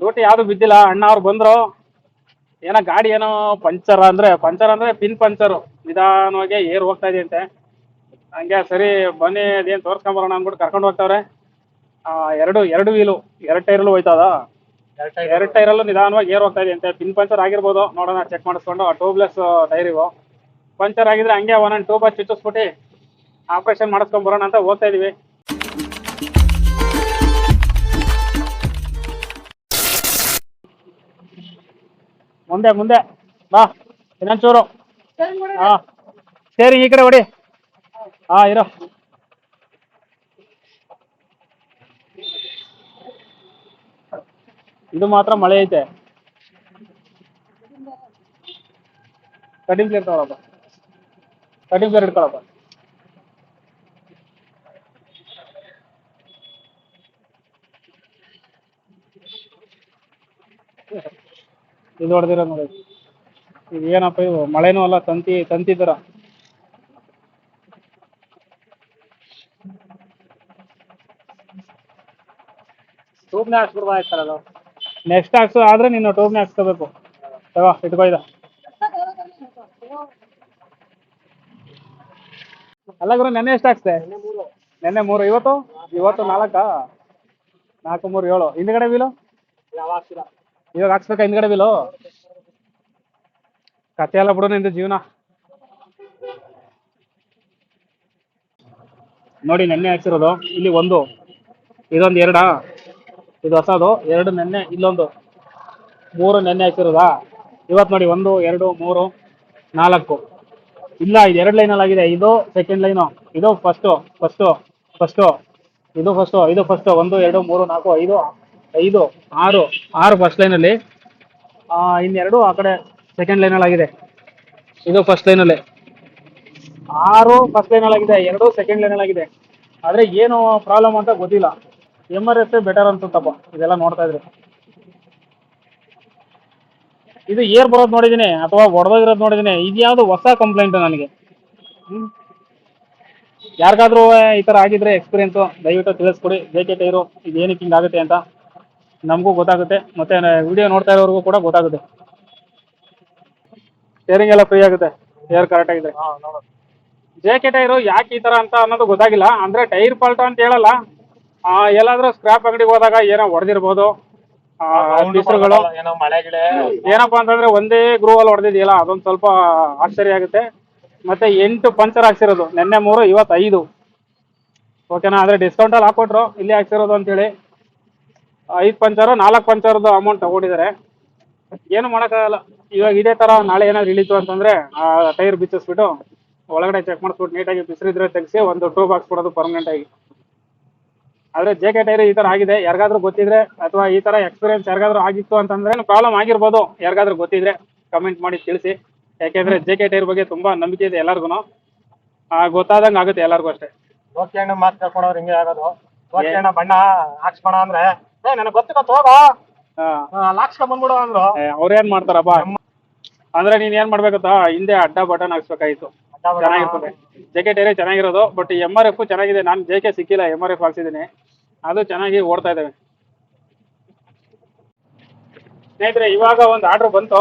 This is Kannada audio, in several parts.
ಡ್ಯೂಟಿ ಯಾವ್ದು ಬಿದ್ದಿಲ್ಲ ಅಣ್ಣ ಅವ್ರು ಬಂದ್ರು. ಏನೋ ಗಾಡಿ ಏನೋ ಪಂಚರ್ ಅಂದ್ರೆ ಪಂಚರ್ ಅಂದ್ರೆ ಪಿನ್ ಪಂಚರು. ನಿಧಾನವಾಗಿ ಏರ್ ಹೋಗ್ತಾ ಇದೆಯಂತೆ. ಹಂಗೆ ಸರಿ ಬನ್ನಿ ಅದೇನು ತೋರ್ಸ್ಕೊಂಬರೋಣ ಅಂದ್ಬಿಟ್ಟು ಕರ್ಕೊಂಡು ಹೋಗ್ತಾವ್ರೆ. ಆ, ಎರಡು ಎರಡು ವೀಲು ಎರಡು ಟೈರಲ್ಲೂ ಹೋಯ್ತದ ಎರಡು ಟೈರಲ್ಲೂ ನಿಧಾನವಾಗಿ ಏರ್ ಹೋಗ್ತಾ ಇದೆಯಂತೆ. ಪಿನ್ ಪಂಚರ್ ಆಗಿರ್ಬೋದು. ನೋಡೋಣ ಚೆಕ್ ಮಾಡಿಸ್ಕೊಂಡು. ಟ್ಯೂಬ್ಲೆಸ್ ಟೈರ್ ಇವು. ಪಂಚರ್ ಆಗಿದ್ರೆ ಹಂಗೆ ಒಂದೊಂದು ಟ್ಯೂಬ್ ಚುಚ್ಚಿಸ್ಬಿಟ್ಟು ಆಪರೇಷನ್ ಮಾಡಿಸ್ಕೊಂಡ್ ಬರೋಣ ಅಂತ ಹೋಗ್ತಾ ಇದೀವಿ. ಮುಂದೆ ಮುಂದೆ ಬಾ ಇನ್ನೊಂಚೂರು ಹಾ ಸರಿ ಈ ಕಡೆ ಹೊಡಿ ಹಾ ಇರೋ ಇದು ಮಾತ್ರ ಮಳೆ ಐತೆ ಕಟಿಂಗ್ ಪ್ಲೇಟ್ ತಗೊಳಪ್ಪ ಕಟಿಂಗ್ ಪ್ಲೇಟ್ ಇಟ್ಕೊಳಪ್ಪ ಇದು ಹೊಡೆದಿರ ನೋಡಿ. ಇದು ಏನಪ್ಪ ಇದು ಮಳೆನೂ ಅಲ್ಲ ತಂತಿ ತಂತಿ ಥರ ಸರ್ ಅದು? ನೆಕ್ಸ್ಟ್ ಹಾಕ್ಸು ಆದ್ರೆ ನೀನು ಟೂಬ್ನೇ ಹಾಕ್ಸ್ಕೋಬೇಕು ತಗೋ ಇಟ್ಕೋ ಇದು. ಅಲ್ಲ ಗುರು ನೆನ್ನೆ ಎಷ್ಟು ಹಾಕ್ಸ್ದೆ? ನೆನ್ನೆ ಮೂರು ಇವತ್ತು? ಇವತ್ತು ನಾಲ್ಕಾ? ನಾಲ್ಕು ಮೂರು ಏಳು. ಹಿಂದ್ಗಡೆ ವೀಲು ಯಾವ ಹಾಕ್ಸಿಲ್ಲ ಇವಾಗ ಹಾಕ್ಸ್ಬೇಕಾ ಹಿಂದ್ಗಡೆ ಬಿಲು ಕತೆ ಎಲ್ಲ ಬಿಡು ನಿಂದು ಜೀವನ. ನೋಡಿ ನೆನ್ನೆ ಹಾಕ್ಸಿರೋದು, ಇಲ್ಲಿ ಒಂದು, ಇದೊಂದು ಎರಡ? ಇದು ಹೊಸದು, ಎರಡು ನೆನ್ನೆ, ಇಲ್ಲೊಂದು. ಮೂರು ನೆನ್ನೆ ಹಾಕ್ಸಿರೋದಾ? ಇವತ್ತು ನೋಡಿ ಒಂದು, ಎರಡು, ಮೂರು, ನಾಲ್ಕು. ಇಲ್ಲ, ಇದು ಎರಡು ಲೈನಲ್ಲಿ ಆಗಿದೆ. ಇದು ಸೆಕೆಂಡ್ ಲೈನು ಇದು ಫಸ್ಟು ಫಸ್ಟು ಫಸ್ಟು ಇದು ಫಸ್ಟು ಇದು ಫಸ್ಟು ಒಂದು, ಎರಡು, ಮೂರು, ನಾಲ್ಕು, ಐದು ಐದು, ಆರು ಆರು ಫಸ್ಟ್ ಲೈನಲ್ಲಿ ಇನ್ನೆರಡು ಆ ಕಡೆ ಸೆಕೆಂಡ್ ಲೈನಲ್ಲಿ ಆಗಿದೆ. ಇದು ಫಸ್ಟ್ ಲೈನಲ್ಲಿ ಆರು ಫಸ್ಟ್ ಲೈನಲ್ಲಿ ಆಗಿದೆ, ಎರಡು ಸೆಕೆಂಡ್ ಲೈನಲ್ಲಿ ಆಗಿದೆ. ಆದರೆ ಏನು ಪ್ರಾಬ್ಲಮ್ ಅಂತ ಗೊತ್ತಿಲ್ಲ. ಎಂ ಆರ್ ಎಸ್ ಬೆಟರ್ ಅನ್ಸುತ್ತಪ್ಪ, ಇದೆಲ್ಲ ನೋಡ್ತಾ ಇದ್ರೆ. ಇದು ಏರ್ ಬರೋದು ನೋಡಿದ್ದೀನಿ ಅಥವಾ ಒಡೆದೋಗಿರೋದು ನೋಡಿದ್ದೀನಿ ಇದು ಯಾವುದು ಹೊಸ ಕಂಪ್ಲೇಂಟ್ ನನಗೆ. ಯಾರಿಗಾದ್ರೂ ಈ ಥರ ಆಗಿದ್ರೆ ಎಕ್ಸ್ಪೀರಿಯನ್ಸು ದಯವಿಟ್ಟು ತಿಳಿಸ್ಕೊಡಿ. ಬೇಕೆ ಟೈರು ಇದು ಏನಕ್ಕೆ ಹಿಂಗಾಗುತ್ತೆ ಅಂತ. ನಮಗೂ ಗೊತ್ತಾಗುತ್ತೆ. ಮತ್ತೆ ವಿಡಿಯೋ ನೋಡ್ತಾ ಇರೋರಿಗೂ ಕೂಡ ಗೊತ್ತಾಗುತ್ತೆ. ಸ್ಟೇರಿಂಗ್ ಎಲ್ಲ ಫ್ರೀ ಆಗುತ್ತೆ. ಏರ್ ಕರೆಕ್ಟ್ ಆಗಿದೆ. ಜೆ ಕೆ ಟೈರು ಯಾಕೆ ಈ ಥರ ಅಂತ ಅನ್ನೋದು ಗೊತ್ತಾಗಿಲ್ಲ. ಅಂದರೆ ಟೈರ್ ಫಾಲ್ಟ್ ಅಂತ ಹೇಳಲ್ಲ. ಎಲ್ಲಾದ್ರೂ ಸ್ಕ್ರಾಪ್ ಅಂಗಡಿಗೆ ಹೋದಾಗ ಏನೋ ಹೊಡೆದಿರ್ಬೋದು. ಬಿಸಿಲುಗಳು. ಏನೋ ಮಳೆ ಗಿಳೆ ಏನಪ್ಪಾ ಅಂತಂದ್ರೆ ಒಂದೇ ಗ್ರೂವಲ್ಲಿ ಹೊಡೆದಿದೆಯಲ್ಲ ಅದೊಂದು ಸ್ವಲ್ಪ ಆಶ್ಚರ್ಯ ಆಗುತ್ತೆ. ಮತ್ತೆ ಎಂಟು ಪಂಚರ್ ಹಾಕ್ಸಿರೋದು. ನಿನ್ನೆ ಮೂರು ಇವತ್ತು ಐದು ಓಕೆನಾ ಆದರೆ ಡಿಸ್ಕೌಂಟಲ್ಲಿ ಹಾಕೊಟ್ರು ಇಲ್ಲಿ ಹಾಕ್ಸಿರೋದು ಅಂತೇಳಿ. ಐದು ಪಂಚರು, ನಾಲ್ಕು ಪಂಚರ್ದು ಅಮೌಂಟ್ ತಗೊಂಡಿದ್ದಾರೆ ಏನು ಮಾಡೋಕ್ಕಾಗಲ್ಲ. ಇವಾಗ ಇದೇ ಥರ ನಾಳೆ ಏನಾದ್ರು ಇಳಿತು ಅಂತಂದರೆ, ಆ ಟೈರ್ ಬಿಚ್ಚಿಸ್ಬಿಟ್ಟು ಒಳಗಡೆ ಚೆಕ್ ಮಾಡಿಸ್ಬಿಟ್ಟು ನೀಟಾಗಿ ಬಿಸಿರಿದ್ರೆ ತೆಗೆಸಿ ಒಂದು ಟೂ ಬಾಕ್ಸ್ ಕೊಡೋದು ಆಗಿ. ಆದರೆ ಜೆ ಕೆ ಟೈರ್ ಈ ಥರ ಆಗಿದೆ. ಯಾರಿಗಾದ್ರೂ ಗೊತ್ತಿದ್ರೆ ಅಥವಾ ಈ ಥರ ಎಕ್ಸ್ಪೀರಿಯನ್ಸ್ ಯಾರಿಗಾದ್ರೂ ಆಗಿತ್ತು ಅಂತಂದ್ರೆ ಪ್ರಾಬ್ಲಮ್ ಆಗಿರ್ಬೋದು. ಯಾರಿಗಾದ್ರೂ ಗೊತ್ತಿದ್ರೆ ಕಮೆಂಟ್ ಮಾಡಿ ತಿಳಿಸಿ. ಯಾಕೆಂದ್ರೆ ಜೆ ಕೆ ಟೈರ್ ಬಗ್ಗೆ ತುಂಬಾ ನಂಬಿಕೆ ಇದೆ ಎಲ್ಲರಿಗೂ ಗೊತ್ತಾದಂಗೆ ಆಗುತ್ತೆ ಎಲ್ಲರಿಗೂ ಅಷ್ಟೇ. ಓಕೆ ಅಣ್ಣ, ಮಾತು ಕೇಳ್ಕೊಂಡವ್ರು ಹಿಂಗೆ ಆಗೋದು. ಬಣ್ಣ ಹಾಕ್ಸ್ಕೊಣ ಅಂದ್ರೆ ಏ ನನಗೆ ಬಂದ್ಬಿಡು ಅಂದ್ರು. ಅವ್ರೇನ್ ಮಾಡ್ತಾರಪ್ಪ ಅಂದ್ರೆ ನೀನ್ ಏನ್ ಮಾಡ್ಬೇಕಂತ ಹಿಂದೆ ಅಡ್ಡ ಬಟನ್ ಹಾಕ್ಸ್ಬೇಕಾಯ್ತು. ಏರಿಯಾ ಚೆನ್ನಾಗಿರ್ತದೆ. ಜೆ ಕೆ ಚೆನ್ನಾಗಿರೋದು ಬಟ್ ಎಂ ಆರ್ ಎಫ್ ಚೆನ್ನಾಗಿದೆ. ನಾನು ಜೆ ಕೆ ಸಿಕ್ಕಿಲ್ಲ ಎಂ ಆರ್ ಎಫ್ ಹಾಕ್ಸಿದ್ದೀನಿ ಅದು ಚೆನ್ನಾಗಿ ಓಡ್ತಾ ಇದ್ದಾವೆ ಸ್ನೇಹಿತರೆ ಇವಾಗ ಒಂದು ಆರ್ಡರ್ ಬಂತು.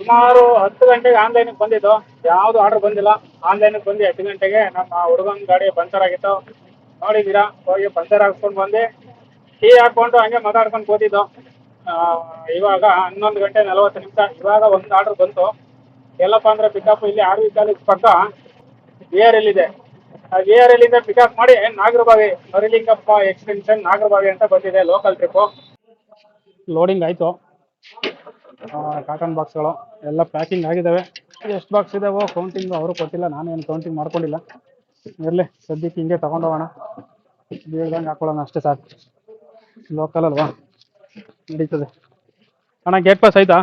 ಸುಮಾರು ಹತ್ತು ಗಂಟೆಗೆ ಆನ್ಲೈನ್ ಬಂದಿದ್ದು. ಯಾವ್ದು ಆರ್ಡರ್ ಬಂದಿಲ್ಲ. ಆನ್ಲೈನ್ಗೆ ಬಂದು ಹತ್ತು ಗಂಟೆಗೆ ನಮ್ಮ ಹುಡುಗನ ಗಾಡಿ ಪಂಚರ್ ಆಗಿತ್ತು. ನೋಡಿದ್ದೀರಾ ಹೋಗಿ ಪಂಚರ್ ಹಾಕ್ಸ್ಕೊಂಡು ಬಂದು ಟೀ ಹಾಕೊಂಡು ಹಂಗೆ ಮಾತಾಡ್ಕೊಂಡು ಕೂತಿದ್ದು ಇವಾಗ ಹನ್ನೊಂದು ಗಂಟೆ ನಲವತ್ತು ನಿಮಿಷ. ಇವಾಗ ಒಂದು ಆರ್ಡರ್ ಬಂತು. ಎಲ್ಲಪ್ಪ ಅಂದ್ರೆ ಪಿಕಪ್ ಇಲ್ಲಿ ಆರ್ ವಿ ಕಾಲೇಜ್ ಪಕ್ಕ ವಿ ಆರ್ ಎಲ್ ಇದೆ ವಿ ಆರ್ ಎಲ್ ಪಿಕಪ್ ಮಾಡಿ ನಾಗರಬಾವಿ, ಮರಿಲಿಂಗಪ್ಪ ಎಕ್ಸ್ಟೆನ್ಷನ್ ನಾಗರಬಾವಿ ಅಂತ ಬಂದಿದೆ ಲೋಕಲ್ ಟ್ರಿಪ್ಪು ಲೋಡಿಂಗ್ ಆಯಿತು. ಕಾಟನ್ ಬಾಕ್ಸ್ಗಳು ಎಲ್ಲ ಪ್ಯಾಕಿಂಗ್ ಆಗಿದ್ದಾವೆ. ಎಷ್ಟು ಬಾಕ್ಸ್ ಇದಾವೋ ಕೌಂಟಿಂಗ್ ಅವರು ಕೊಟ್ಟಿಲ್ಲ, ನಾನೇನು ಕೌಂಟಿಂಗ್ ಮಾಡ್ಕೊಂಡಿಲ್ಲ. ಇರಲಿ, ಸದ್ಯಕ್ಕೆ ಹಿಂಗೆ ತಗೊಂಡೋಗೋಣ. ಬೀಳ್ದಂಗೆ ಹಾಕೊಳ್ಳೋಣ, ಅಷ್ಟೇ ಸಾಕು. ಲೋಕಲ್ ಅಲ್ವಾ? ನಡೀತದೆ. ಅಣ್ಣ ಗೇಟ್ ಪಾಸ್ ಆಯ್ತಾ?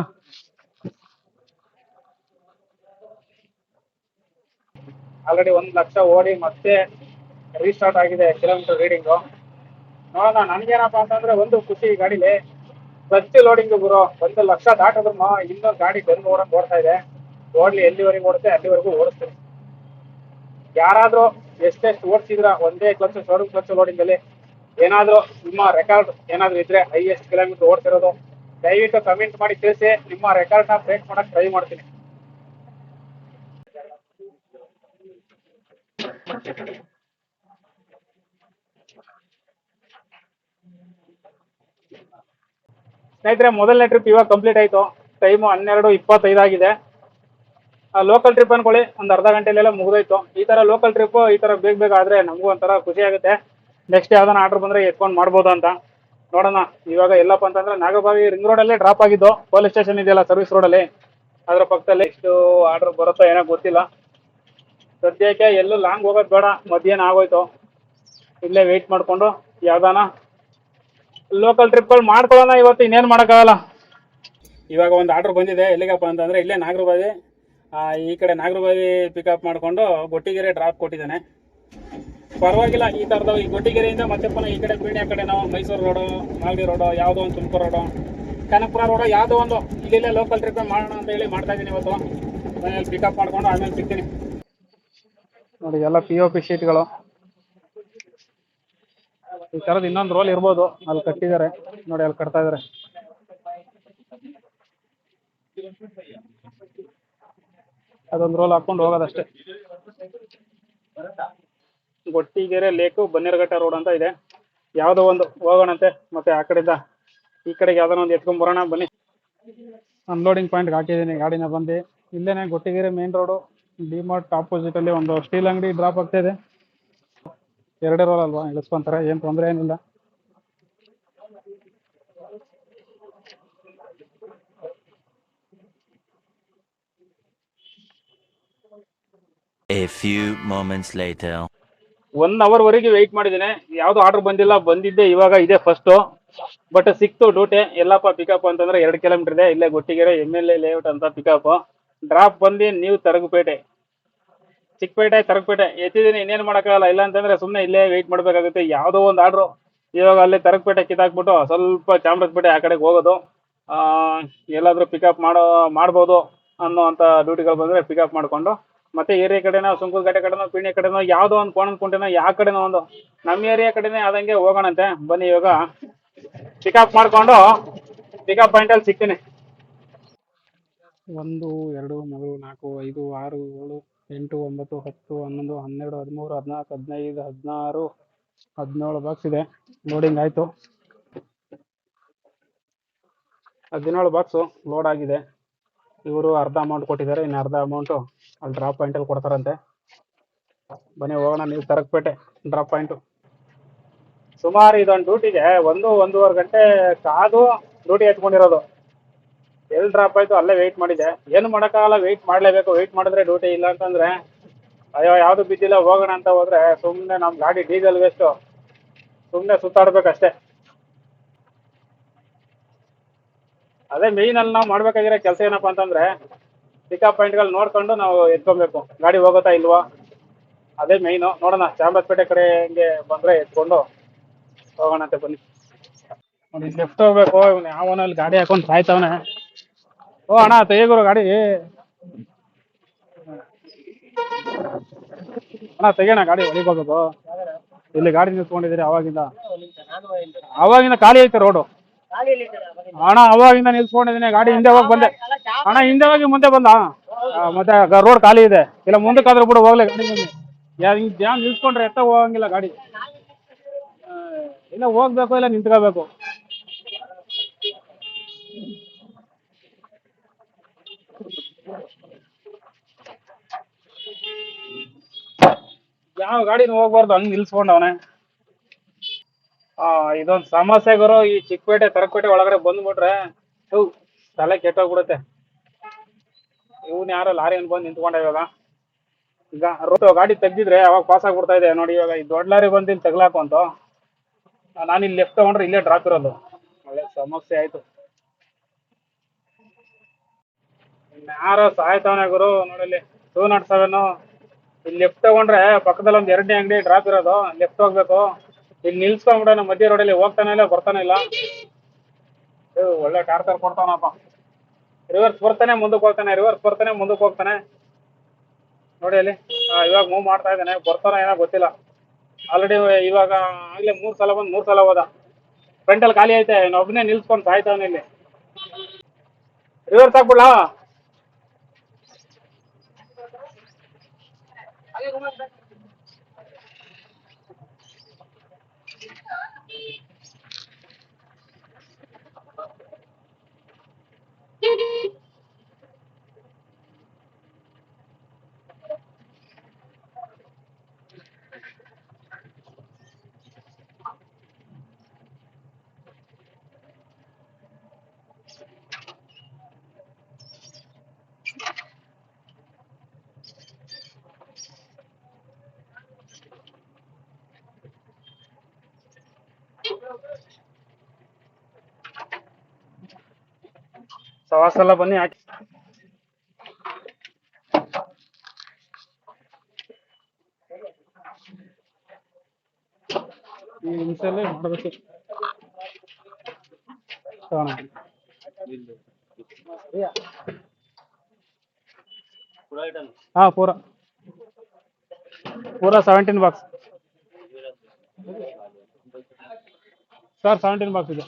ಆಲ್ರೆಡಿ ಒಂದ್ ಲಕ್ಷ ಓಡಿ ಮತ್ತೆ ರೀಸ್ಟಾರ್ಟ್ ಆಗಿದೆ ಕಿಲೋಮೀಟರ್ ರೀಡಿಂಗು ನೋಡೋಣ ನನಗೇನಪ್ಪ ಅಂತಂದ್ರೆ ಒಂದು ಖುಷಿ ಗಾಡಿಲಿ. ಕ್ಲಚ್ ಲೋಡಿಂಗ್ ಗುರು, ಒಂದು ಲಕ್ಷ ದಾಟದ್ರು ಇನ್ನೊಂದು ಗಾಡಿ ಬೆನ್ನು ಓಡಕ್ ಓಡ್ತಾ ಇದೆ. ಓಡ್ಲಿ ಎಲ್ಲಿವರೆಗೆ ಓಡುತ್ತೆ, ಅಲ್ಲಿವರೆಗೂ ಓಡಿಸ್ತೀನಿ. ಯಾರಾದ್ರೂ ಎಷ್ಟೆಷ್ಟು ಓಡಿಸಿದ್ರ, ಒಂದೇ ಕ್ಲಚ್ ಶೋರೂಮ್ ಕ್ಲಚ್ ಲೋಡಿಂಗ್ ಅಲ್ಲಿ. ಏನಾದ್ರೂ ನಿಮ್ಮ ರೆಕಾರ್ಡ್ ಏನಾದ್ರೂ ಇದ್ರೆ ಹೈಯೆಸ್ಟ್ ಕಿಲೋಮೀಟರ್ ಓಡ್ತಿರೋದು, ದಯವಿಟ್ಟು ಕಮೆಂಟ್ ಮಾಡಿ ತಿಳಿಸಿ, ನಿಮ್ಮ ರೆಕಾರ್ಡ್ನ ಬ್ರೇಕ್ ಮಾಡಕ್ ಟ್ರೈ ಮಾಡ್ತೀನಿ. ಸ್ನೇಹಿತರೆ, ಮೊದಲನೇ ಟ್ರಿಪ್ ಇವಾಗ ಕಂಪ್ಲೀಟ್ ಆಯಿತು. ಟೈಮು ಹನ್ನೆರಡು ಇಪ್ಪತ್ತೈದಾಗಿದೆ ಲೋಕಲ್ ಟ್ರಿಪ್ ಅನ್ಕೊಳ್ಳಿ, ಒಂದು ಅರ್ಧ ಗಂಟೆಲೆಲ್ಲ ಮುಗಿದೋಯ್ತು. ಈ ಥರ ಲೋಕಲ್ ಟ್ರಿಪ್ ಈ ಥರ ಬೇಗ ಬೇಗ ಆದರೆ ನಮಗೂ ಒಂಥರ ಖುಷಿ ಆಗುತ್ತೆ. ನೆಕ್ಸ್ಟ್ ಯಾವ್ದಾನ ಆರ್ಡರ್ ಬಂದ್ರೆ ಎತ್ಕೊಂಡ್ ಮಾಡ್ಬೋದು ಅಂತ. ನೋಡೋಣ. ಇವಾಗ ಎಲ್ಲಪ್ಪ ಅಂತಂದ್ರೆ ನಾಗಬಾವಿ ರಿಂಗ್ ರೋಡಲ್ಲೇ ಡ್ರಾಪ್ ಆಗಿದ್ದು. ಪೊಲೀಸ್ ಸ್ಟೇಷನ್ ಇದೆಯಲ್ಲ ಸರ್ವಿಸ್ ರೋಡಲ್ಲಿ ಅದ್ರ ಪಕ್ಕದಲ್ಲಿ ಎಷ್ಟು ಆರ್ಡರ್ ಬರುತ್ತೋ ಏನೋ ಗೊತ್ತಿಲ್ಲ. ಸದ್ಯಕ್ಕೆ ಎಲ್ಲೂ ಲಾಂಗ್ ಹೋಗೋದು ಬೇಡ. ಮಧ್ಯಾಹ್ನ ಆಗೋಯ್ತು. ಇಲ್ಲೇ ವೆಯ್ಟ್ ಮಾಡ್ಕೊಂಡು ಯಾವ್ದಾನ ಲೋಕಲ್ ಟ್ರಿಪ್ಗಳು ಮಾಡ್ಕೊಳ್ಳೋಣ ಇವತ್ತು. ಇನ್ನೇನು ಮಾಡೋಕ್ಕಾಗಲ್ಲ. ಇವಾಗ ಒಂದು ಆರ್ಡರ್ ಬಂದಿದೆ. ಎಲ್ಲಿಗಪ್ಪ ಅಂತಂದರೆ ಇಲ್ಲೇ ನಾಗರಬಾವಿ. ಈ ಕಡೆ ನಾಗರಬಾವಿ ಪಿಕಪ್ ಮಾಡಿಕೊಂಡು, ಗೊಟ್ಟಿಗೆರೆ ಡ್ರಾಪ್ ಕೊಟ್ಟಿದ್ದಾನೆ. ಪರವಾಗಿಲ್ಲ, ಈ ಥರದ ಈ ಗೊಟ್ಟಿಗೆರೆಯಿಂದ ಮತ್ತೆ ಪುನಃ ಈ ಕಡೆ ಪೀಣ್ಯ ಕಡೆ ನಾವು ಮೈಸೂರು ರೋಡು, ಮಾಗಡಿ ರೋಡು, ಯಾವುದೋ ಒಂದು ತುಮಕೂರು ರೋಡು, ಕನಕಪುರ ರೋಡು, ಯಾವುದೋ ಒಂದು, ಇಲ್ಲಿಲ್ಲೇ ಲೋಕಲ್ ಟ್ರಿಪ್ ಮಾಡೋಣ ಅಂತ ಹೇಳಿ ಮಾಡ್ತಾ ಇದ್ದೀನಿ ಇವತ್ತು. ಮನೆಯಲ್ಲಿ ಪಿಕಪ್ ಮಾಡ್ಕೊಂಡು ಆಮೇಲೆ ಸಿಗ್ತೀನಿ. ನೋಡಿ, ಎಲ್ಲ ಪಿ ಒ ಪಿ ಶೀಟ್ಗಳು ಈ ಥರದ್ದು ಇನ್ನೊಂದು ರೋಲ್ ಇರ್ಬೋದು, ಅಲ್ಲಿ ಕಟ್ಟಿದ್ದಾರೆ. ನೋಡಿ, ಅಲ್ಲಿ ಕಟ್ತಾ ಇದ್ದಾರೆ. ಅದೊಂದು ರೋಲ್ ಹಾಕೊಂಡು ಹೋಗೋದಷ್ಟೇ. ಗೊಟ್ಟಿಗೆರೆ ಲೇಕು ಬನ್ನೇರಘಟ್ಟ ರೋಡ್ ಅಂತ ಇದೆ. ಯಾವುದೋ ಒಂದು ಹೋಗೋಣಂತೆ ಮತ್ತೆ ಆ ಕಡೆಯಿಂದ ಈ ಕಡೆಗೆ ಯಾವ್ದಾನ ಒಂದು ಎತ್ಕೊಂಡ್ ಬರೋಣ ಬನ್ನಿ. ಅನ್ಲೋಡಿಂಗ್ ಪಾಯಿಂಟ್ ಹಾಕಿದ್ದೀನಿ, ಗಾಡಿನ ಬಂದು. ಇಲ್ಲೇನೆ Gottigere main road DMart opposite ಅಲ್ಲಿ ಒಂದು ಸ್ಟೀಲ್ ಅಂಗಡಿ ಡ್ರಾಪ್ ಆಗ್ತಾ ಇದೆ. ಎರಡೇ ರೋಲ್ ಅಲ್ವಾ, ಇಳಿಸ್ಕೊಂತಾರೆ, ಏನ್ ತೊಂದರೆ ಏನಿಲ್ಲ. A few moments later. One hour ವರೆಗೆ ವೆಯ್ಟ್ ಮಾಡಿದ್ದೇನೆ. ಯಾವ್ದು ಆರ್ಡರ್ ಬಂದಿಲ್ಲ, ಬಂದಿದ್ದೆ ಇವಾಗ ಇದೆ ಫಸ್ಟು ಬಟ್ ಸಿಕ್ತು ಡ್ಯೂಟಿ ಎಲ್ಲಪ್ಪ ಪಿಕಪ್ ಅಂತಂದ್ರೆ ಎರಡು ಕಿಲೋಮೀಟರ್ ಇದೆ. ಇಲ್ಲೇ Gottigere M L A layout ಅಂತ ಪಿಕಪ್ ಡ್ರಾಪ್ ಬಂದು ನೀವು ತರಗಪೇಟೆ. ಚಿಕ್ಕಪೇಟೆ, ತರಗಪೇಟೆ. ಎತ್ತಿದ್ದೀನಿ, ಇನ್ನೇನು ಮಾಡೋಕ್ಕಾಗಲ್ಲ. ಇಲ್ಲ ಅಂತಂದ್ರೆ ಸುಮ್ಮನೆ ಇಲ್ಲೇ ವೆಯ್ಟ್ ಮಾಡಬೇಕಾಗುತ್ತೆ. ಯಾವುದೋ ಒಂದು ಆರ್ಡ್ರು ಇವಾಗ ಅಲ್ಲೇ ತರಗಪೇಟೆ ಕಿತ್ತಾಕ್ಬಿಟ್ಟು ಸ್ವಲ್ಪ ಚಾಮರಾಜಪೇಟೆ ಆ ಕಡೆಗೆ ಹೋಗೋದು. ಎಲ್ಲಾದ್ರೂ ಪಿಕಪ್ ಮಾಡೋ, ಮಾಡ್ಬೋದು ಅನ್ನೋ ಅಂತ ಡ್ಯೂಟಿಗಳು ಬಂದರೆ ಪಿಕಪ್ ಮಾಡಿಕೊಂಡು ಮತ್ತೆ ಏರಿಯಾ ಕಡೆನೋ ಸುಂಕುಲಕಟ್ಟೆ ಕಡೆನೋ, ಪೀಣ್ಯ ಕಡೆನೋ, ಯಾವ್ದೋ ಒಂದು ಕೋಣ ಕುಂಟೆನೋ, ಯಾವ ಕಡೆನೋ ಒಂದು. ನಮ್ಮ ಏರಿಯಾ ಕಡೆನೇ ಆದಂಗೆ ಹೋಗೋಣಂತೆ. ಬನ್ನಿ ಇವಾಗ. ಪಿಕಪ್ ಮಾಡ್ಕೊಂಡು ಪಿಕಪ್ ಪಾಯಿಂಟಲ್ಲಿ ಸಿಗ್ತೀನಿ. ಒಂದು, ಎರಡು, ಮೂರು, ನಾಲ್ಕು, ಐದು, ಆರು, ಏಳು, ಎಂಟು, ಒಂಬತ್ತು, ಹತ್ತು, ಹನ್ನೊಂದು, ಹನ್ನೆರಡು, ಹದಿಮೂರು, ಹದಿನಾಲ್ಕು, ಹದಿನೈದು, ಹದಿನಾರು, ಹದಿನೇಳು ಬಾಕ್ಸ್ ಇದೆ. ಲೋಡಿಂಗ್ ಆಯ್ತು. ಹದಿನೇಳು ಬಾಕ್ಸು ಲೋಡ್ ಆಗಿದೆ. ಇವರು ಅರ್ಧ ಅಮೌಂಟ್ ಕೊಟ್ಟಿದ್ದಾರೆ. ಇನ್ನು ಅರ್ಧ ಅಮೌಂಟು ಅಲ್ಲಿ ಡ್ರಾಪ್ ಪಾಯಿಂಟಲ್ಲಿ ಕೊಡ್ತಾರಂತೆ. ಬನ್ನಿ, ಹೋಗೋಣ, ನೀವು ತರಕ್ಪೇಟೆ ಡ್ರಾಪ್ ಪಾಯಿಂಟು ಸುಮಾರು ಇದೊಂದು ಡ್ಯೂಟಿಗೆ ಒಂದು, ಒಂದೂವರೆ ಗಂಟೆ ಕಾದು ಡ್ಯೂಟಿ ಹಚ್ಕೊಂಡಿರೋದು ಎಲ್ಲಿ ಡ್ರಾಪ್ ಆಯಿತು ಅಲ್ಲೇ ವೆಯ್ಟ್ ಮಾಡಿದೆ. ಏನು ಮಾಡೋಕ್ಕಾಗಲ್ಲ ವೆಯ್ಟ್ ಮಾಡಲೇಬೇಕು. ವೆಯ್ಟ್ ಮಾಡಿದ್ರೆ ಡ್ಯೂಟಿ ಇಲ್ಲ ಅಂತಂದರೆ, ಅಯ್ಯೋ, ಯಾವುದು ಬಿದ್ದಿಲ್ಲ ಹೋಗೋಣ ಅಂತ ಹೋದರೆ ಸುಮ್ಮನೆ ನಮ್ಮ ಗಾಡಿ ಡೀಸೆಲ್ ವೇಸ್ಟು ಸುಮ್ಮನೆ ಸುತ್ತಾಡ್ಬೇಕಷ್ಟೇ. ಅದೇ ಮೇಯ್ನಲ್ಲಿ ನಾವು ಮಾಡಬೇಕಾಗಿರೋ ಕೆಲಸ ಏನಪ್ಪ ಅಂತಂದ್ರೆ ಪಿಕಪ್ ಪಾಯಿಂಟ್ಗಳು ನೋಡ್ಕೊಂಡು ನಾವು ಎತ್ಕೊಬೇಕು. ಗಾಡಿ ಹೋಗುತ್ತಾ ಇಲ್ವಾ? ಅದೇ ಮೈನು ನೋಡೋಣ. ಚಾಮರಾಜಪೇಟೆ ಕಡೆ ಹಿಂಗೆ ಬಂದರೆ ಎತ್ಕೊಂಡು ಅಂತ ಬನ್ನಿ. ನೋಡಿ ಲೆಫ್ಟ್ ಹೋಗ್ಬೇಕು. ಇವನು ಯಾವನ ಅಲ್ಲಿ ಗಾಡಿ ಹಾಕೊಂಡು ಸಾಯ್ತವನೆ. ಓ ಅಣ್ಣ ತೆಗಿಗುರು ಗಾಡಿ. ಅಣ್ಣ ತೆಗಿಯೋಣ ಗಾಡಿ. ಒಳಗೆ ಹೋಗ್ಬೇಕು. ಇಲ್ಲಿ ಗಾಡಿ ನಿಲ್ಸ್ಕೊಂಡಿದ್ದೀರಿ ಅವಾಗಿಂದ. ಅವಾಗಿಂದ ಖಾಲಿ ಐತೆ ರೋಡು. ಅಣ್ಣ ಅವಾಗಿಂದ ನಿಲ್ಸ್ಕೊಂಡಿದ್ದೀನಿ. ಗಾಡಿ ಹಿಂದೆ ಹೋಗಿ ಬಂದೆ. ಅಣ್ಣ, ಹಿಂದೆ ಹೋಗಿ ಮುಂದೆ ಬಂದ. ಮತ್ತೆ ರೋಡ್ ಖಾಲಿ ಇದೆ. ಇಲ್ಲ, ಮುಂದಕ್ಕಾದ್ರೂ ಬಿಡು, ಹೋಗ್ಲಿ. ಗಾಡಿ ಮುಂದೆ. ಹಿಂಗ್ ನಿಲ್ಸ್ಕೊಂಡ್ರೆ ಎತ್ತ ಹೋಗಂಗಿಲ್ಲ ಗಾಡಿ. ಇಲ್ಲ, ಹೋಗ್ಬೇಕು, ಇಲ್ಲ, ನಿಂತ್ಕೋಬೇಕು. ಯಾವ ಗಾಡಿನ ಹೋಗ್ಬಾರ್ದು, ಹಂಗ್ ನಿಲ್ಸ್ಕೊಂಡವನೆ. ಆ, ಇದೊಂದು ಸಮಸ್ಯೆ ಗುರು. ಈ ಚಿಕ್ಕಪೇಟೆ, ತರಕಪೇಟೆ ಒಳಗಡೆ ಬಂದ್ಬಿಟ್ರೆ ತಲೆ ಕೆಟ್ಟೋಗ್ಬಿಡುತ್ತೆ. ಇವ್ನು ಯಾರೋ ಲಾರಿಯನ್ನು ಬಂದು ನಿಂತ್ಕೊಂಡ ಇವಾಗ. ಈಗ ರೋಡ್ ಗಾಡಿ ತೆಗ್ದಿದ್ರೆ ಅವಾಗ ಪಾಸ್ ಆಗ್ಬಿಡ್ತಾ ಇದೆ ನೋಡಿ ಇವಾಗ ಈ ದೊಡ್ಡ ಲಾರಿ ಬಂದು ಇಲ್ಲಿ ಅಂತ. ನಾನು ಇಲ್ಲಿ ಲೆಫ್ಟ್ ತಗೊಂಡ್ರೆ ಇಲ್ಲೇ ಡ್ರಾಪ್ ಇರೋದು. ಒಳ್ಳೆ ಸಮಸ್ಯೆ ಆಯ್ತು. ಯಾರೋ ಸಾಯ್ತಾವನೆ ಗುರು, ನೋಡಲ್ಲಿ. ಟೂ ನಾಟ್ ಸೆವೆನ್ ಇಲ್ಲಿ ಲೆಫ್ಟ್ ತಗೊಂಡ್ರೆ ಪಕ್ಕದಲ್ಲಿ ಒಂದ್ ಎರಡನೇ ಅಂಗಡಿ ಡ್ರಾಪ್ ಇರೋದು. ಲೆಫ್ಟ್ ಹೋಗ್ಬೇಕು. ಇಲ್ಲಿ ನಿಲ್ಸ್ಕೊಂಡ್ಬಿಡೋಣ ಮಧ್ಯ ರೋಡಲ್ಲಿ ಹೋಗ್ತಾನೆ ಇಲ್ಲ, ಬರ್ತಾನೆ ಇಲ್ಲ. ಒಳ್ಳೆ ಟಾರ್ಚರ್ ಕೊಡ್ತಾನಪ್ಪ ರಿವರ್ಸ್ ಬರ್ತಾನೆ, ಮುಂದಕ್ಕೆ ಹೋಗ್ತಾನೆ ರಿವರ್ಸ್ ಬರ್ತಾನೆ, ಮುಂದಕ್ಕೆ ಹೋಗ್ತಾನೆ. ನೋಡಿ ಅಲ್ಲಿ ಇವಾಗ ಮೂವ್ ಮಾಡ್ತಾ ಇದ್ದಾನೆ. ಬರ್ತಾನ ಏನೋ ಗೊತ್ತಿಲ್ಲ. ಆಲ್ರೆಡಿ ಇವಾಗ, ಆಗ್ಲೇ ಮೂರ್ ಸಲ ಬಂದು, ಮೂರ್ ಸಲ ಹೋದ. ಫ್ರಂಟಲ್ಲಿ ಖಾಲಿ ಐತೆ ಒಬ್ಬನೇ ನಿಲ್ಸ್ಕೊಂಡು ಸಾಯ್ತಾವನ ಇಲ್ಲಿ. ರಿವರ್ಸ್ ಹಾಕ್ಬಿಡ್ಲಾ? ಸವಾಸ ಎಲ್ಲ ಬನ್ನಿ ಹಾಕಿ ಈ ನಿಮಿಷಲ್ಲೇ ಮಾಡಬೇಕು ತಗೋಣ. ಹಾ ಪೂರ ಪೂರ seventeen box sir seventeen box ಇದೆ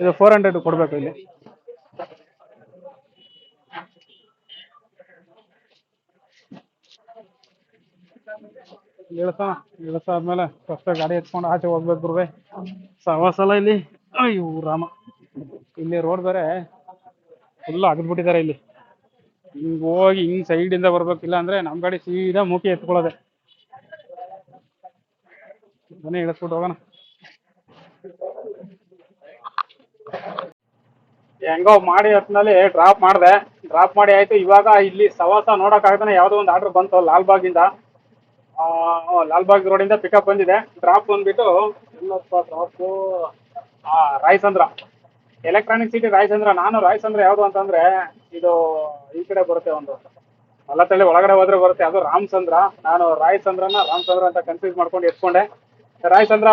ಇದು ಫೋರ್ ಹಂಡ್ರೆಡ್ ಕೊಡಬೇಕು ಇಲ್ಲಿ. ಇಳಿಸ ಇಳಿಸ ಆದ್ಮೇಲೆ ಫಸ್ಟ್ ಗಾಡಿ ಎತ್ಕೊಂಡು ಆಚೆ ಹೋಗ್ಬೇಕು ಗುರುವೆ. ಸವಾಸಲ ಇಲ್ಲಿ. ಅಯ್ಯೋ, ರಾಮ. ಇಲ್ಲಿ ರೋಡ್ ಬೇರೆ ಫುಲ್ ಅಗದ್ಬಿಟ್ಟಿದ್ದಾರೆ ಇಲ್ಲಿ. ಹಿಂಗ್ ಹೋಗಿ ಹಿಂಗ್ ಸೈಡ್ ಇಂದ ಬರ್ಬೇಕಿಲ್ಲ ಅಂದ್ರೆ ನಮ್ ಗಾಡಿ ಸೀದಾ ಮೂಕಿ ಎತ್ಕೊಳ್ಳೋದೆ. ಮನೆ ಇಳಿಸ್ಬಿಟ್ಟು ಹೋಗೋಣ. ಹೆಂಗೋ ಮಾಡಿ ಹೊತ್ತಿನಲ್ಲಿ ಡ್ರಾಪ್ ಮಾಡಿದೆ. ಡ್ರಾಪ್ ಮಾಡಿ ಆಯ್ತು. ಇವಾಗ ಇಲ್ಲಿ ಸವಾಸ ನೋಡಕ್ ಆಗ್ತಾನೆ ಯಾವ್ದೋ ಒಂದು ಆರ್ಡರ್ ಬಂತು ಲಾಲ್ಬಾಗಿಂದ ಆ, ಲಾಲ್ಬಾಗ್ ರೋಡಿಂದ ಪಿಕಪ್ ಬಂದಿದೆ. ಡ್ರಾಪ್ ಬಂದ್ಬಿಟ್ಟು ಎಲ್ಲಪ್ಪ ರಾಯಚಂದ್ರ. Electronic city Rayachandra. ನಾನು ರಾಯಚಂದ್ರ ಯಾವ್ದು ಅಂತಂದ್ರೆ ಇದು ಈ ಕಡೆ ಬರುತ್ತೆ ಒಂದು ಮಲ್ಲತಳ್ಳಿ ಒಳಗಡೆ ಹೋದ್ರೆ ಬರುತ್ತೆ. ಅದು ರಾಮಚಂದ್ರ. ನಾನು ರಾಯಚಂದ್ರನ ರಾಮಚಂದ್ರ ಅಂತ ಕನ್ಫ್ಯೂಸ್ ಮಾಡ್ಕೊಂಡು ಎತ್ಕೊಂಡೆ. ರಾಯಚಂದ್ರ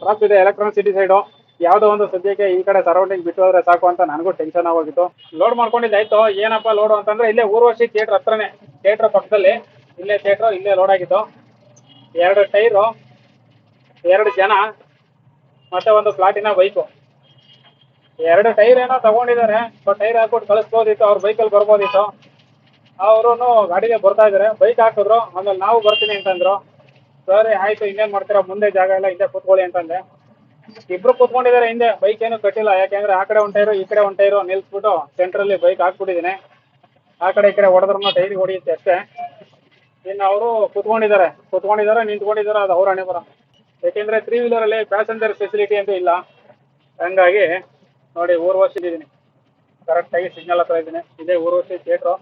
ಡ್ರಾಪ್ ಇದೆ. ಎಲೆಕ್ಟ್ರಾನಿಕ್ ಸಿಟಿ ಸೈಡು ಯಾವ್ದೋ ಒಂದು ಸದ್ಯಕ್ಕೆ ಈ ಕಡೆ ಸರೌಂಡಿಂಗ್ ಬಿಟ್ಟು ಹೋದ್ರೆ ಸಾಕು ಅಂತ ನನಗೂ ಟೆನ್ಷನ್ ಆಗೋಗಿತ್ತು. ಲೋಡ್ ಮಾಡ್ಕೊಂಡಿದ್ದಾಯ್ತು ಏನಪ್ಪ ಲೋಡ್ ಅಂತಂದ್ರೆ ಇಲ್ಲೇ ಊರ್ವಶಿ ಥಿಯೇಟರ್ ಹತ್ರನೇ ಥಿಯೇಟರ್ ಪಕ್ಕದಲ್ಲಿ, ಇಲ್ಲೇ ಥಿಯೇಟರ್ ಇಲ್ಲೇ ಲೋಡ್ ಆಗಿತ್ತು. ಎರಡು ಟೈರು ಎರಡು ಜನ, ಮತ್ತೆ ಒಂದು ಫ್ಲಾಟಿನ ಬೈಕು ಎರಡು ಟೈರ್ ಏನೋ ತಗೊಂಡಿದ್ದಾರೆ ಸೊ ಟೈರ್ ಹಾಕ್ಬಿಟ್ಟು ಕಳಿಸ್ಬೋದಿತ್ತು, ಅವ್ರ ಬೈಕಲ್ಲಿ ಬರ್ಬೋದಿತ್ತು. ಅವರು ಗಾಡಿಗೆ ಬರ್ತಾ ಇದ್ದಾರೆ ಬೈಕ್ ಹಾಕಿದ್ರು, ಆಮೇಲೆ ನಾವು ಬರ್ತೀನಿ ಅಂತಂದ್ರು. ಸರಿ, ಆಯ್ತು, ಇನ್ನೇನು ಮಾಡ್ತೀರಾ, ಮುಂದೆ ಜಾಗ ಎಲ್ಲ ಇಲ್ಲೇ ಕೂತ್ಕೊಳ್ಳಿ ಅಂತಂದೆ. ಇಬ್ರು ಕೂತ್ಕೊಂಡಿದ್ದಾರೆ ಹಿಂದೆ. ಬೈಕ್ ಏನು ಕಟ್ಟಿಲ್ಲ. ಯಾಕೆಂದ್ರೆ ಆ ಕಡೆ ಒಂದ್ ಟೈರು ಈ ಕಡೆ ಒಂದ್ ಟೈರು ನಿಲ್ಸ್ಬಿಟ್ಟು ಸೆಂಟ್ರಲ್ಲಿ ಬೈಕ್ ಹಾಕ್ಬಿಟ್ಟಿದೀನಿ ಆ ಕಡೆ ಈ ಕಡೆ ಹೊಡೆದ್ರು ಟೈರ್ ಹೊಡಿಯುತ್ತೆ ಅಷ್ಟೇ. ಇನ್ನು ಅವರು ಕೂತ್ಕೊಂಡಿದ್ದಾರೆ. ಕೂತ್ಕೊಂಡಿದ್ದಾರೆ, ನಿಂತ್ಕೊಂಡಿದ್ದಾರೆ. ಅದು ಅವ್ರ ಹಣೆ ಬರ ಯಾಕೆಂದ್ರೆ ತ್ರೀ ವೀಲರಲ್ಲಿ ಪ್ಯಾಸೆಂಜರ್ ಫೆಸಿಲಿಟಿ ಅಂತೂ ಇಲ್ಲ. ಹಂಗಾಗಿ ನೋಡಿ ಊರ್ವಶಿ ಇದ್ದೀನಿ ಕರೆಕ್ಟಾಗಿ ಸಿಗ್ನಲ್ ಹತ್ರ ಇದ್ದೀನಿ. ಇದೇ ವರ್ಷ ಥಿಯೇಟ್ರು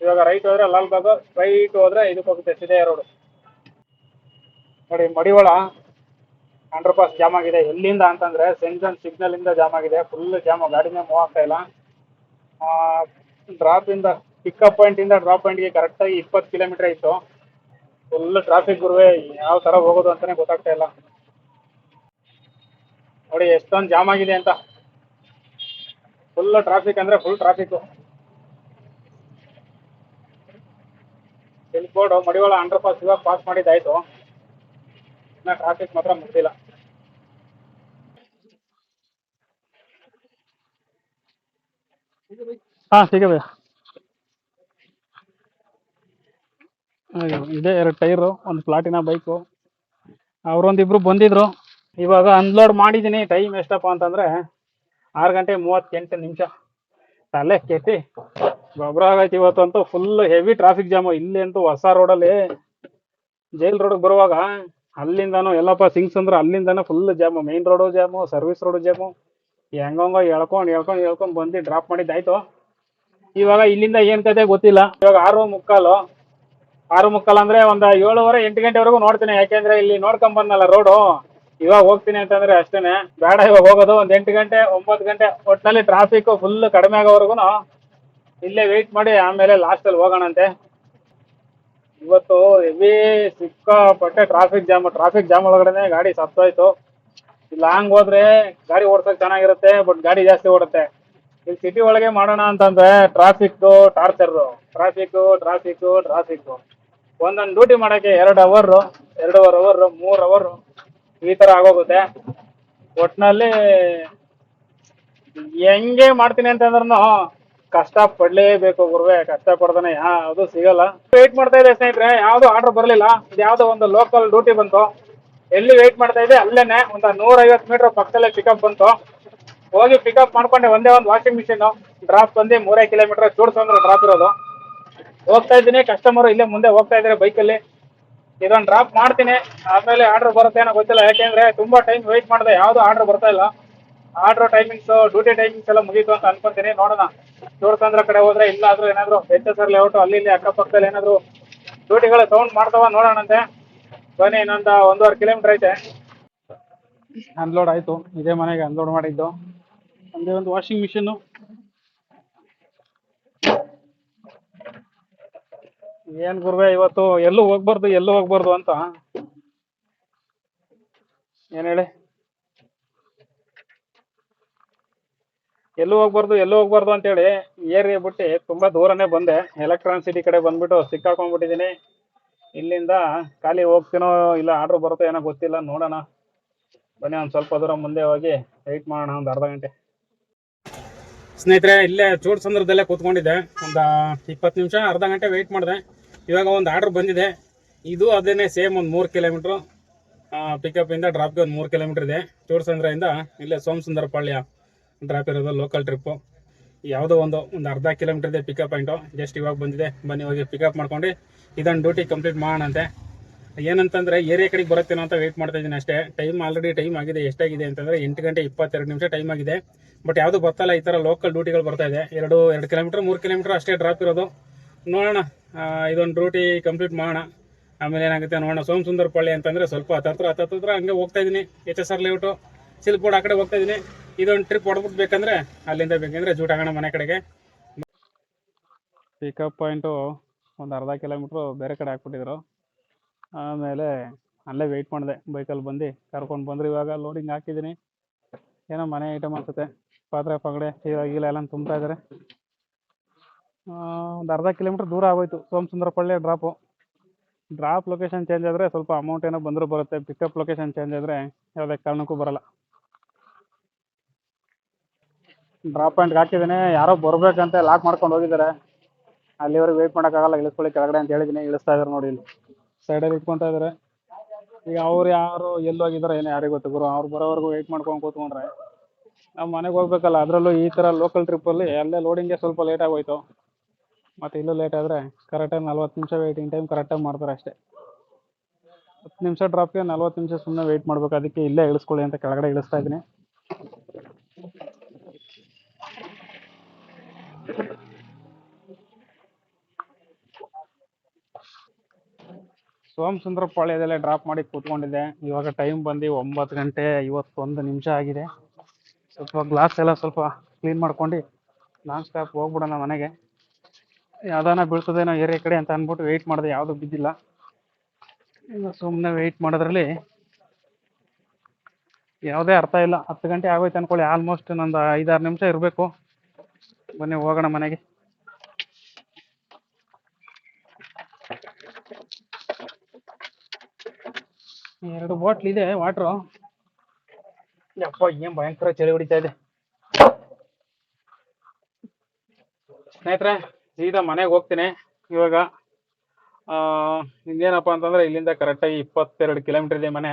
ಇವಾಗ ರೈಟ್ ಹೋದ್ರೆ ಲಾಲ್ಬಾಗ್ ಸ್ಟ್ರೈಟ್ ಹೋದ್ರೆ ಇದಕ್ಕೆ ಹೋಗುತ್ತೆ, ಸಿದೇ ರೋಡ್ ನೋಡಿ, ಮಡಿವಾಳ ಅಂಡರ್ ಪಾಸ್ ಜಾಮ್ ಆಗಿದೆ. ಎಲ್ಲಿಂದ ಅಂತಂದ್ರೆ ಸೆಂಟ್ರಲ್ ಸಿಗ್ನಲ್ ಇಂದ ಜಾಮ್ ಆಗಿದೆ. ಫುಲ್ ಜಾಮ್ ಗಾಡಿನೇ ಮೂವ್ ಆಗ್ತಾ ಇಲ್ಲ. ಡ್ರಾಪ್ ಇಂದ ಪಿಕಪ್ ಪಾಯಿಂಟ್ ಇಂದ ಡ್ರಾಪ್ ಪಾಯಿಂಟ್ಗೆ ಕರೆಕ್ಟಾಗಿ ಇಪ್ಪತ್ತು ಕಿಲೋಮೀಟರ್ ಇತ್ತು ಫುಲ್ ಟ್ರಾಫಿಕ್ ಗುರುವೆ, ಯಾವ ತರ ಹೋಗೋದು ಅಂತಾನೆ ಗೊತ್ತಾಗ್ತಾ ಇಲ್ಲ. ನೋಡಿ, ಎಷ್ಟೊಂದು ಜಾಮ್ ಆಗಿದೆ ಅಂತ. ಫುಲ್ ಟ್ರಾಫಿಕ್ ಅಂದ್ರೆ full traffic silk board Madiwala underpass ಇವಾಗ ಪಾಸ್ ಮಾಡಿದ್ದಾಯ್ತು. ಇನ್ನ ಟ್ರಾಫಿಕ್ ಮಾತ್ರ ಮುಗ್ದಿಲ್ಲ ಹಾ ಸಿಗಬೇಕು ಇದೆ ಎರಡು ಟೈರು, ಒಂದು ಪ್ಲಾಟಿನ ಬೈಕು. ಅವರೊಂದಿಬ್ರು ಬಂದಿದ್ರು. ಇವಾಗ ಅನ್ಲೋಡ್ ಮಾಡಿದ್ದೀನಿ. ಟೈಮ್ ಎಷ್ಟಪ್ಪ ಅಂತಂದ್ರೆ ಆರು ಗಂಟೆ ಮೂವತ್ತೆಂಟು ನಿಮಿಷ. ತಲೆ ಕೆಟ್ಟಿ. ಗೊಬ್ಬರ ಆಗೈತಿ ಇವತ್ತಂತೂ ಫುಲ್ ಹೆವಿ ಟ್ರಾಫಿಕ್ ಜಾಮು ಇಲ್ಲಿ ಅಂತೂ ಹೊಸ ರೋಡಲ್ಲಿ ಜೈಲ್ ರೋಡ್ಗೆ ಬರುವಾಗ ಅಲ್ಲಿಂದನೂ ಎಲ್ಲಪ್ಪ ಸಿಂಗ್ಸ್ ಅಂದ್ರೆ ಅಲ್ಲಿಂದನೂ full jam main road jam service road jam ಹೆಂಗೋ ಎಳ್ಕೊಂಡು ಎಳ್ಕೊಂಡು ಹೇಳ್ಕೊಂಡು ಬಂದು ಡ್ರಾಪ್ ಮಾಡಿದ್ದಾಯ್ತು ಇವಾಗ ಇಲ್ಲಿಂದ ಏನ್ ಕತೆ ಗೊತ್ತಿಲ್ಲ. ಇವಾಗ ಆರು ಮುಕ್ಕಾಲು ಆರು ಮುಕ್ಕಾಲು ಅಂದ್ರೆ ಒಂದ್ ಏಳುವರೆ, ಎಂಟು ಗಂಟೆವರೆಗೂ ನೋಡ್ತೀನಿ. ಯಾಕೆಂದ್ರೆ ಇಲ್ಲಿ ನೋಡ್ಕೊಂಡ್ ಬಂದಲ್ಲ ರೋಡು ಇವಾಗ ಹೋಗ್ತೀನಿ ಅಂತಂದ್ರೆ ಅಷ್ಟೇನೆ. ಬೇಡ ಇವಾಗ ಹೋಗೋದು. ಒಂದ್ ಎಂಟು ಗಂಟೆ, ಒಂಬತ್ತು ಗಂಟೆ ಒಟ್ಟಿನಲ್ಲಿ ಟ್ರಾಫಿಕ್ ಫುಲ್ ಕಡಿಮೆ ಆಗೋವರೆಗೂ ಇಲ್ಲೇ ವೆಯ್ಟ್ ಮಾಡಿ ಆಮೇಲೆ ಲಾಸ್ಟಲ್ಲಿ ಹೋಗೋಣಂತೆ. ಇವತ್ತು ಹೆವಿ ಸಿಕ್ಕಾಪಟ್ಟೆ ಟ್ರಾಫಿಕ್ ಜಾಮ್ ಟ್ರಾಫಿಕ್ ಜಾಮ್ ಒಳಗಡೆನೆ ಗಾಡಿ ಸತ್ತೋಯ್ತು. ಲಾಂಗ್ ಹೋದ್ರೆ ಗಾಡಿ ಓಡ್ಸಕ್ ಚೆನ್ನಾಗಿರುತ್ತೆ ಬಟ್ ಗಾಡಿ ಜಾಸ್ತಿ ಓಡುತ್ತೆ. ಇಲ್ಲಿ ಸಿಟಿ ಒಳಗೆ ಮಾಡೋಣ ಅಂತಂದ್ರೆ traffic torture traffic traffic traffic ಒಂದೊಂದು ಡ್ಯೂಟಿ ಮಾಡಕ್ಕೆ ಎರಡು ಅವರ್ ಎರಡೂವರೆ ಅವರ್ ಮೂರ್ ಅವರ್ ಈ ತರ ಆಗೋಗುತ್ತೆ. ಒಟ್ನಲ್ಲಿ ಹೆಂಗೆ ಮಾಡ್ತೀನಿ ಅಂತಂದ್ರೂ ಕಷ್ಟ ಪಡ್ಲೇಬೇಕು ಗುರುವೆ ಕಷ್ಟ ಪಡ್ತಾನೆ ಯಾವುದು ಸಿಗಲ್ಲ. ವೇಟ್ ಮಾಡ್ತಾ ಇದೆ ಸ್ನೇಹಿತರೆ, ಯಾವ್ದು ಆರ್ಡರ್ ಬರಲಿಲ್ಲ? ಇದು ಯಾವ್ದೋ ಒಂದು ಲೋಕಲ್ ಡ್ಯೂಟಿ ಬಂತು. ಎಲ್ಲಿ ವೇಟ್ ಮಾಡ್ತಾ ಇದೆ? ಅಲ್ಲೇನೆ, ಒಂದು ನೂರೈವತ್ತು ಮೀಟರ್ ಪಕ್ಕದಲ್ಲೇ ಪಿಕಪ್ ಬಂತು. ಹೋಗಿ ಪಿಕಪ್ ಮಾಡ್ಕೊಂಡೆ, ಒಂದೇ ಒಂದು ವಾಷಿಂಗ್ ಮಿಷಿನ್ ಡ್ರಾಪ್ ಬಂದು ಮೂರೇ ಕಿಲೋಮೀಟರ್ ಚೂಡ್ಸಂದ್ರೆ ಡ್ರಾಪ್ ಇರೋದು. ಹೋಗ್ತಾ ಇದ್ದೀನಿ ಕಸ್ಟಮರ್ ಇಲ್ಲೇ ಮುಂದೆ ಹೋಗ್ತಾ ಇದ್ದಾರೆ ಬೈಕಲ್ಲಿ ಇದೊಂದು ಡ್ರಾಪ್ ಮಾಡ್ತೀನಿ. ಆಮೇಲೆ ಆರ್ಡರ್ ಬರುತ್ತೆ ಏನೋ ಗೊತ್ತಿಲ್ಲ. ಯಾಕೆಂದ್ರೆ ತುಂಬಾ ಟೈಮ್ ವೇಟ್ ಮಾಡಿದೆ, ಯಾವುದು ಆರ್ಡರ್ ಬರ್ತಾ ಇಲ್ಲ. ಆರ್ಡರ್ ಟೈಮಿಂಗ್ಸ್ ಡ್ಯೂಟಿ ಟೈಮಿಂಗ್ಸ್ ಎಲ್ಲ ಮುಗೀತು ಅಂತ ಅನ್ಕೊಂತೀನಿ. ನೋಡೋಣ. ಚೂಡ್ಸಂದ್ರ ಕಡೆ ಹೋದ್ರೆ ಇಲ್ಲ ಆದ್ರೂ ಏನಾದ್ರು ಎಚ್ ಎಸ್ ಆರ್ ಲೇಔಟ್ ಅಲ್ಲಿ ಇಲ್ಲಿ ಅಕ್ಕಪಕ್ಕದಲ್ಲಿ ಏನಾದ್ರು ಡ್ಯೂಟಿಗಳ ಸೌಂಡ್ ಮಾಡ್ತಾವ ನೋಡೋಣಂತೆ. ಬನ್ನಿ, ಇನ್ನೊಂದು ಒಂದೂವರೆ ಕಿಲೋಮೀಟರ್ ಐತೆ. ಅನ್ಲೋಡ್ ಆಯ್ತು. ಇದೇ ಮನೆಗೆ ಅನ್ಲೋಡ್ ಮಾಡಿದ್ದು. ಅಂದ್ರೆ ಒಂದು ವಾಷಿಂಗ್ ಮಿಷಿನ್ ಏನ್ ಗುರುವೆ, ಇವತ್ತು ಎಲ್ಲೂ ಹೋಗ್ಬಾರ್ದು ಎಲ್ಲೂ ಹೋಗ್ಬಾರ್ದು ಅಂತ. ಏನ್ ಹೇಳಿ? ಎಲ್ಲೂ ಹೋಗ್ಬಾರ್ದು ಎಲ್ಲೂ ಹೋಗ್ಬಾರ್ದು ಅಂತೇಳಿ ಏರಿ ಬಿಟ್ಟು ತುಂಬಾ ದೂರನೇ ಬಂದೆ. ಎಲೆಕ್ಟ್ರಾನ್ ಸಿಟಿ ಕಡೆ ಬಂದ್ಬಿಟ್ಟು ಸಿಕ್ಕಾಕೊಂಡ್ಬಿಟ್ಟಿದ್ದೀನಿ. ಇಲ್ಲಿಂದ ಖಾಲಿ ಹೋಗ್ತೀನೋ ಇಲ್ಲ ಆರ್ಡರ್ ಬರುತ್ತೋ ಏನೋ ಗೊತ್ತಿಲ್ಲ, ನೋಡೋಣ. ಬನ್ನಿ ಒಂದು ಸ್ವಲ್ಪ ದೂರ ಮುಂದೆ ಹೋಗಿ ವೆಯ್ಟ್ ಮಾಡೋಣ ಒಂದು ಅರ್ಧ ಗಂಟೆ. ಸ್ನೇಹಿತರೆ, ಇಲ್ಲೇ ಚೂಡ್ ಸಂದರ್ಭದಲ್ಲೇ ಕೂತ್ಕೊಂಡಿದ್ದೆ. ಒಂದು ಇಪ್ಪತ್ತು ನಿಮಿಷ, ಅರ್ಧ ಗಂಟೆ ವೆಯ್ಟ್ ಮಾಡಿದೆ. ಇವಾಗ ಒಂದು ಆರ್ಡರ್ ಬಂದಿದೆ. ಇದು ಅದೇನೆ ಸೇಮ್ ಒಂದು ಮೂರು ಕಿಲೋಮೀಟ್ರು ಪಿಕಪ್ಪಿಂದ ಡ್ರಾಪ್ಗೆ ಒಂದು ಮೂರು ಕಿಲೋಮೀಟ್ರ್ ಇದೆ. ಚೂಡ್ ಸಂದ್ರದಿಂದ ಇಲ್ಲೇ ಸೋಮಸುಂದರ ಪಾಳ್ಯ. ಡ್ರಾಪ್ ಇರೋದು ಲೋಕಲ್ ಟ್ರಿಪ್ಪು ಯಾವುದೋ ಒಂದು ಒಂದು ಅರ್ಧ ಕಿಲೋಮೀಟರ್ ಇದೆ ಪಿಕಪ್ ಪಾಯಿಂಟು ಜಸ್ಟ್ ಇವಾಗ ಬಂದಿದೆ. ಬನ್ನಿ, ಹೋಗಿ ಪಿಕಪ್ ಮಾಡ್ಕೊಂಡು ಇದನ್ನು ಡ್ಯೂಟಿ ಕಂಪ್ಲೀಟ್ ಮಾಡೋಣಂತೆ. ಏನಂತಂದರೆ ಏರಿಯಾ ಕಡೆಗೆ ಬರುತ್ತೇನೋ ಅಂತ ವೆಯ್ಟ್ ಮಾಡ್ತಾ ಇದ್ದೀನಿ ಅಷ್ಟೇ. ಟೈಮ್ ಆಲ್ರೆಡಿ ಟೈಮ್ ಆಗಿದೆ. ಎಷ್ಟಾಗಿದೆ ಅಂತಂದರೆ ಎಂಟು ಗಂಟೆ ಇಪ್ಪತ್ತೆರಡು ನಿಮಿಷ ಟೈಮ್ ಆಗಿದೆ. ಬಟ್ ಯಾವುದು ಬರ್ತಾಯಿಲ್ಲ ಈ ಥರ ಲೋಕಲ್ ಡ್ಯೂಟಿಗಳು ಬರ್ತಾ ಇದೆ. ಎರಡು ಎರಡು ಕಿಲೋಮೀಟ್ರ್ ಮೂರು ಕಿಲೋಮೀಟ್ರ್ ಅಷ್ಟೇ ಡ್ರಾಪ್ ಇರೋದು. ನೋಡೋಣ. ಇದೊಂದು ಡ್ಯೂಟಿ ಕಂಪ್ಲೀಟ್ ಮಾಡೋಣ. ಆಮೇಲೆ ಏನಾಗುತ್ತೆ ನೋಡೋಣ. ಸೋಮಸುಂದರ ಪಳ್ಳಿ ಅಂತಂದರೆ ಸ್ವಲ್ಪ ಹತ್ತತ್ರ ಹತ್ತತ್ರ ಹಂಗೆ ಹೋಗ್ತಾ ಇದ್ದೀನಿ. ಎಚ್ ಎಸ್ ಆರ್ ಲೇಔಟು ಸಿಲ್ಪೋಡ್ ಆ ಕಡೆ ಹೋಗ್ತಾ ಇದೀನಿ. ಇದೊಂದು ಟ್ರಿಪ್ ಹೊಡ್ಬಿಟ್ಟು ಬೇಕಂದ್ರೆ ಅಲ್ಲಿಂದ ಬೇಕಂದ್ರೆ ಜೂಟ್ ಆಗೋಣ ಮನೆ ಕಡೆಗೆ. ಪಿಕಪ್ ಪಾಯಿಂಟು ಒಂದು ಅರ್ಧ ಕಿಲೋಮೀಟ್ರು ಬೇರೆ ಕಡೆ ಹಾಕ್ಬಿಟ್ಟಿದ್ರು. ಆಮೇಲೆ ಅಲ್ಲೇ ವೆಯ್ಟ್ ಮಾಡಿದೆ ಬೈಕಲ್ಲಿ ಬಂದು ಕರ್ಕೊಂಡು ಬಂದ್ರೆ ಇವಾಗ ಲೋಡಿಂಗ್ ಹಾಕಿದ್ದೀನಿ ಏನೋ ಮನೆ ಐಟಮ್ ಅನ್ಸುತ್ತೆ. ಪಾತ್ರೆ ಪಗಡೆ ಇವಾಗಿಲ್ಲ ಎಲ್ಲ ತುಂಬ್ತಾ ಇದ್ದಾರೆ ಒಂದು ಅರ್ಧ ಕಿಲೋಮೀಟ್ರ್ ದೂರ ಆಗೋಯ್ತು. Somasundarapalli drop drop location change ಆದರೆ ಸ್ವಲ್ಪ ಅಮೌಂಟ್ ಏನೋ ಬಂದರೂ ಬರುತ್ತೆ. ಪಿಕಪ್ ಲೊಕೇಶನ್ ಚೇಂಜ್ ಆದರೆ ಯಾವುದೇ ಕಾರಣಕ್ಕೂ ಬರಲ್ಲ. ಡ್ರಾಪ್ ಪಾಯಿಂಟ್ ಹಾಕಿದ್ದೀನಿ ಯಾರೋ ಬರ್ಬೇಕಂತ ಲಾಕ್ ಮಾಡ್ಕೊಂಡು ಹೋಗಿದ್ದಾರೆ. ಅಲ್ಲಿವರೆಗೆ ವೆಯ್ಟ್ ಮಾಡೋಕ್ಕಾಗಲ್ಲ ಇಳಿಸ್ಕೊಳ್ಳಿ ಕೆಳಗಡೆ ಅಂತ ಹೇಳಿದ್ದೀನಿ ಇಳಿಸ್ತಾ ಇದಾರೆ ನೋಡಿ ಇಲ್ಲಿ. ಸೈಡಲ್ಲಿ ಇಟ್ಕೊತಾ ಇದಾರೆ. ಈಗ ಅವ್ರು ಯಾರು ಎಲ್ಲಿ ಹೋಗಿದ್ದಾರೆ ಏನೋ ಯಾರಿಗೆ ಗೊತ್ತು. ಗುರು, ಅವ್ರು ಬರೋವರೆಗೂ ವೆಯ್ಟ್ ಮಾಡ್ಕೊಂಡು ಕೂತ್ಕೊಂಡ್ರೆ ನಾವು ಮನೆಗೆ ಹೋಗ್ಬೇಕಲ್ಲ, ಅದರಲ್ಲೂ ಈ ಥರ ಲೋಕಲ್ ಟ್ರಿಪ್ಪಲ್ಲಿ ಅಲ್ಲೇ ಲೋಡಿಂಗ್ಗೆ ಸ್ವಲ್ಪ ಲೇಟ್ ಆಗೋಯ್ತು. ಮತ್ತು ಇಲ್ಲೂ ಲೇಟ್ ಆದರೆ ಕರೆಕ್ಟಾಗಿ ನಲ್ವತ್ತು ನಿಮಿಷ ವೇಟಿಂಗ್ ಟೈಮ್ ಕರೆಕ್ಟಾಗಿ ಮಾಡ್ತಾರೆ ಅಷ್ಟೇ. ಹತ್ತು ನಿಮಿಷ ಡ್ರಾಪ್ಗೆ ನಲ್ವತ್ತು ನಿಮಿಷ ಸುಮ್ಮನೆ ವೇಟ್ ಮಾಡ್ಬೇಕು. ಅದಕ್ಕೆ ಇಲ್ಲೇ ಇಳಿಸ್ಕೊಳ್ಳಿ ಅಂತ ಕೆಳಗಡೆ ಇಳಿಸ್ತಾ ಇದ್ದೀನಿ. ಸೋಮಸುಂದರ ಪಾಳ್ಯದಲ್ಲೇ ಡ್ರಾಪ್ ಮಾಡಿ ಕೂತ್ಕೊಂಡಿದ್ದೆ. ಇವಾಗ ಟೈಮ್ ಬಂದು ಒಂಬತ್ತು ಗಂಟೆ ಐವತ್ತೊಂದು ನಿಮಿಷ ಆಗಿದೆ. ಸ್ವಲ್ಪ ಗ್ಲಾಸ್ ಎಲ್ಲ ಸ್ವಲ್ಪ ಕ್ಲೀನ್ ಮಾಡ್ಕೊಂಡು ನಾನ್ ಸ್ಟಾಪ್ ಹೋಗ್ಬಿಡೋಣ ಮನೆಗೆ. ಯಾವ್ದಾನ ಬೀಳ್ತದೇನೋ ಏರಿಯಾ ಕಡೆ ಅಂತ ಅಂದ್ಬಿಟ್ಟು ವೆಯ್ಟ್ ಮಾಡಿದೆ, ಯಾವುದು ಬಿದ್ದಿಲ್ಲ. ಸುಮ್ಮನೆ ವೆಯ್ಟ್ ಮಾಡೋದ್ರಲ್ಲಿ ಯಾವುದೇ ಅರ್ಥ ಇಲ್ಲ. ಹತ್ತು ಗಂಟೆ ಆಗೋಯ್ತು ಅನ್ಕೊಳ್ಳಿ ಆಲ್ಮೋಸ್ಟ್ ನಂದು ಐದಾರು ನಿಮಿಷ ಇರಬೇಕು. ಬನ್ನಿ, ಹೋಗೋಣ ಮನೆಗೆ. ಎರಡು ಬಾಟ್ಲ್ ಇದೆ ವಾಟ್ರು ಯಪ್ಪ, ಏನ್ ಭಯಂಕರ ಚಳಿ ಹೊಡಿತಾ ಇದೆ. ಸ್ನೇಹಿತರೆ, ಸೀದಾ ಮನೆಗೆ ಹೋಗ್ತೀನಿ. ಇವಾಗ ಇನ್ನೇನಪ್ಪ ಅಂತಂದ್ರೆ, ಇಲ್ಲಿಂದ ಕರೆಕ್ಟಾಗಿ ಇಪ್ಪತ್ತೆರಡು ಕಿಲೋಮೀಟರ್ ಇದೆ ಮನೆ.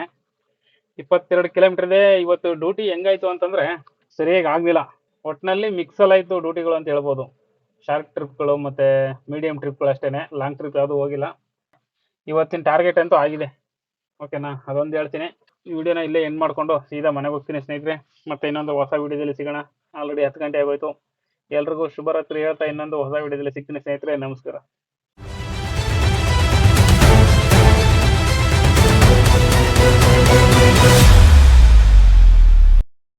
ಇಪ್ಪತ್ತೆರಡು ಕಿಲೋಮೀಟರ್ ಇದೆ, ಇವತ್ತು ಡ್ಯೂಟಿ ಹೆಂಗಾಯ್ತು ಅಂತಂದ್ರೆ, ಸರಿಯಾಗಿ ಆಗ್ಲಿಲ್ಲ. ಒಟ್ಟಿನಲ್ಲಿ ಮಿಕ್ಸಲ್ ಆಯಿತು ಡ್ಯೂಟಿಗಳು ಅಂತ ಹೇಳ್ಬೋದು. ಶಾರ್ಟ್ ಟ್ರಿಪ್ಗಳು ಮತ್ತೆ ಮೀಡಿಯಂ ಟ್ರಿಪ್ಗಳು ಅಷ್ಟೇನೆ. ಲಾಂಗ್ ಟ್ರಿಪ್ ಯಾವುದು ಹೋಗಿಲ್ಲ. ಇವತ್ತಿನ ಟಾರ್ಗೆಟ್ ಅಂತೂ ಆಗಿದೆ. ಓಕೆನಾ ಅದೊಂದು ಹೇಳ್ತೀನಿ. ಈ ವಿಡಿಯೋನ ಇಲ್ಲೇ ಎಂಡ್ ಮಾಡಿಕೊಂಡು ಸೀದಾ ಮನೆಗೆ ಹೋಗ್ತೀನಿ ಸ್ನೇಹಿತರೆ. ಮತ್ತೆ ಇನ್ನೊಂದು ಹೊಸ ವಿಡಿಯೋದಲ್ಲಿ ಸಿಗೋಣ. ಆಲ್ರೆಡಿ ಹತ್ತು ಗಂಟೆ ಆಗೋಯ್ತು. ಎಲ್ರಿಗೂ ಶುಭರಾತ್ರಿ ಹೇಳ್ತಾ ಇನ್ನೊಂದು ಹೊಸ ವಿಡಿಯೋದಲ್ಲಿ ಸಿಗ್ತೀನಿ ಸ್ನೇಹಿತರೆ. ನಮಸ್ಕಾರ.